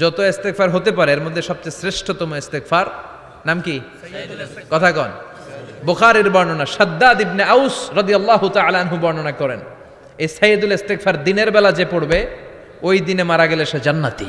যত ইস্তেগফার হতে পারে, এর মধ্যে সবচেয়ে শ্রেষ্ঠতম ইস্তেগফার নাম কি? কথা কন। বুখারীর বর্ণনা, সাদ্দাদ ইবনে আউস রাদিয়াল্লাহু তাআলা আনহু বর্ণনা করেন, এই সাইয়্যিদুল ইস্তেগফার দিনের বেলা যে পড়বে, ওই দিনে মারা গেলে সে জান্নাতি।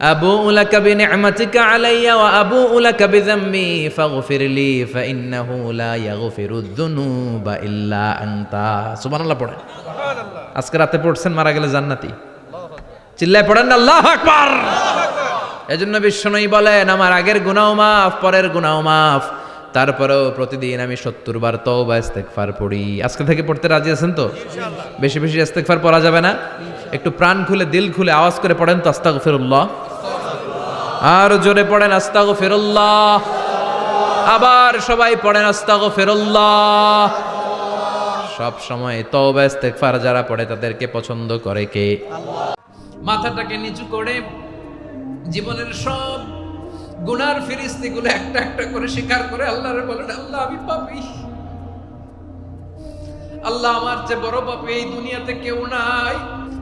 আবু উলাকা বি চিল্লায় পড়েন বলেন আমার আগের গুনাহ মাফ পরের গুনাহ মাফ। তারপরেও প্রতিদিন আমি সত্তর বার তো বা পড়ি। আজকে থেকে পড়তে রাজি আছেন তো? বেশি বেশি ইস্তেগফার পড়া যাবে না? একটু প্রাণ খুলে, দিল খুলে আওয়াজ করে পড়েন তো, আস্তাগফিরুল্লাহ। আর জোরে পড়েন, আস্তাগফিরুল্লাহ। আবার সবাই পড়েন, আস্তাগফিরুল্লাহ। সব সময় তওবা, ইস্তেগফার যারা পড়ে তাদেরকে পছন্দ করে কে? মাথাটাকে নিচু করে জীবনের সব গুনার ফিরিস্তিগুলো একটা একটা করে স্বীকার করে আল্লাহরে বলেন আল্লাহ, আমি পাপি। আল্লাহ আমার যে বড় পাপি, এই দুনিয়াতে কেউ নাই।